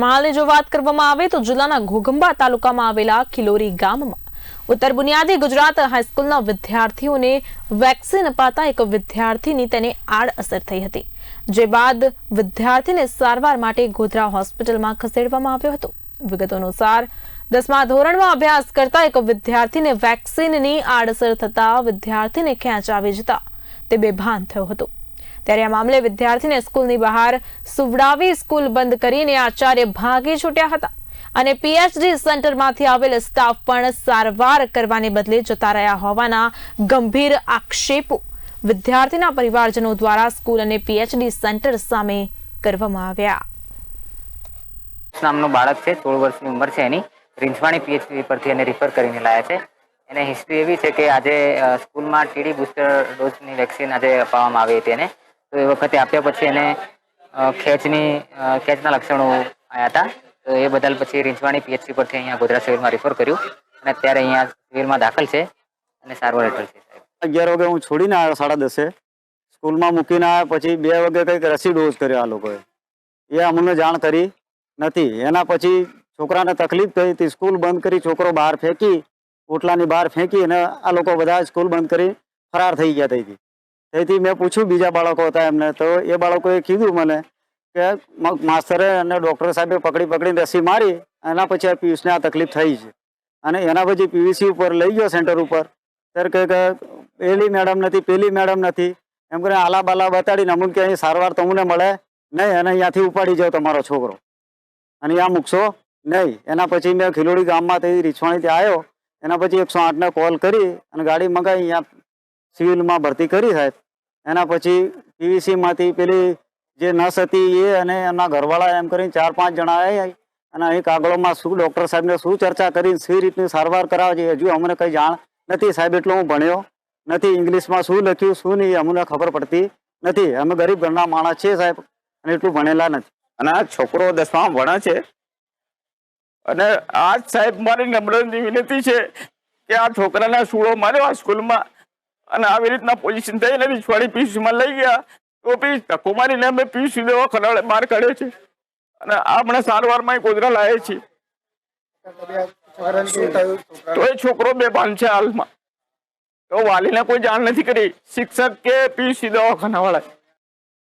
હાલની જો વાત કરવામાં આવે તો જિલ્લાના ઘોઘંબા તાલુકામાં આવેલા ખિલોરી ગામમાં ઉત્તર બુનિયાદી ગુજરાત હાઈસ્કૂલના વિદ્યાર્થીઓને વેક્સિન અપાતા એક વિદ્યાર્થીની તેને આડઅસર થઈ હતી, જે બાદ વિદ્યાર્થીને સારવાર માટે ગોધરા હોસ્પિટલમાં ખસેડવામાં આવ્યો હતો. વિગતો અનુસાર, દસમા ધોરણમાં અભ્યાસ કરતા એક વિદ્યાર્થીને વેક્સિનની આડઅસર થતા વિદ્યાર્થીને ખેંચ આવી જતા તે બેભાન થયો હતો. ત્યારે આ મામલે વિદ્યાર્થીને સ્કૂલની બહાર સુવડાવી સ્કૂલ બંધ કરીને આચાર્ય ભાગી છૂટ્યા હતા અને પીએચડી સેન્ટરમાંથી આવેલ સ્ટાફ પણ સારવાર કરવાને બદલે જતા રહ્યા હોવાના ગંભીર આક્ષેપો વિદ્યાર્થીના પરિવારજનો દ્વારા સ્કૂલ અને પીએચડી સેન્ટર સામે કરવામાં આવ્યા. નામનો બાળક છે, સોળ વર્ષની ઉંમર છે એની. રીંછવાણી પીએચડી પરથી એને રિફર કરીને લાયા છે. એને હિસ્ટ્રી એવી છે કે આજે સ્કૂલમાં ટીડી બુસ્ટર ડોઝની વેક્સિન આજે અપાવવામાં આવી હતી એને. તો એ વખતે આપ્યા પછી એને ખેંચની ખેંચના લક્ષણો આવ્યા હતા. તો એ બદલ પછી રીંછવાણી પીએચસી પરથી અહીંયા ગુજરાત સિવિલમાં રિફર કર્યું. અને અત્યારે અહીંયા સિવિલમાં દાખલ છે અને સારવાર હેઠળ છે અગિયાર વાગે હું છોડીને આવ્યો સાડા દસે. સ્કૂલમાં મૂકીને આવ્યા પછી બે વાગે કંઈક રસી ડોઝ કર્યો આ લોકોએ. એ અમને જાણ કરી નથી. એના પછી છોકરાને તકલીફ થઈ હતી. સ્કૂલ બંધ કરી છોકરો બહાર ફેંકી ઓટલાની બહાર ફેંકી અને આ લોકો બધા સ્કૂલ બંધ કરી ફરાર થઈ ગયા તેથી તેથી મેં પૂછ્યું બીજા બાળકો હતા એમને, તો એ બાળકોએ કીધું મને કે માસ્તરે અને ડૉક્ટર સાહેબે પકડી પકડીને રસી મારી, એના પછી આ પિયુષને આ તકલીફ થઈ છે. અને એના પછી પીવીસી ઉપર લઈ ગયો સેન્ટર ઉપર. ત્યારે કહે કે, પેલી મેડમ નથી, પેલી મેડમ નથી. એમ કરીને આલા બાલા બતાડીને અમુક કે અહીં સારવાર તમને મળે? નહીં અને અહીંયાથી ઉપાડી જાઓ તમારો છોકરો. અને અહીંયા મૂકશો? નહીં. એના પછી મેં ખીલોડી ગામમાંથી રીછવાણીથી આવ્યો. એના પછી એકસો આઠને કોલ કરી અને ગાડી મંગાવી, અહીંયા સિવિલમાં ભરતી કરી સાહેબ એના પછી પીવીસીમાંથી પેલી જે નર્સ હતી એ અને એમના ઘરવાળા એમ કરીને ચાર પાંચ જણા આવ્યા અને અહીં કાગળોમાં શું ડૉક્ટર સાહેબને શું ચર્ચા કરી શી રીતની સારવાર કરાવે હજુ અમને કંઈ જાણ નથી સાહેબ એટલો હું ભણ્યો નથી ઇંગ્લિશમાં શું લખ્યું શું નહીં અમને ખબર પડતી નથી. અમે ગરીબ ઘરના માણસ છીએ સાહેબ અને એટલું ભણેલા નથી. અને આ છોકરો દસમા ભણે છે. અને આ સાહેબ મારી નમ્ર વિનંતી છે કે આ છોકરાને સૂળો માર્યો આ સ્કૂલમાં. અને આવી રીતના પોઝિશન થઈ ને છોડી પીસીમાં લઈ ગયા. તો પીસ ધક્કો મારીને અમે પીયુસી દેવા ખરાડે બહાર કાઢ્યો છે. અને આપણે સારવારમાં ગોધરા લાવે છે. તો એ છોકરો બેભાન છે હાલમાં. તો વાલીને કોઈ જાણ નથી કરી. શિક્ષક કે પીયુસી દવાખાના વાળા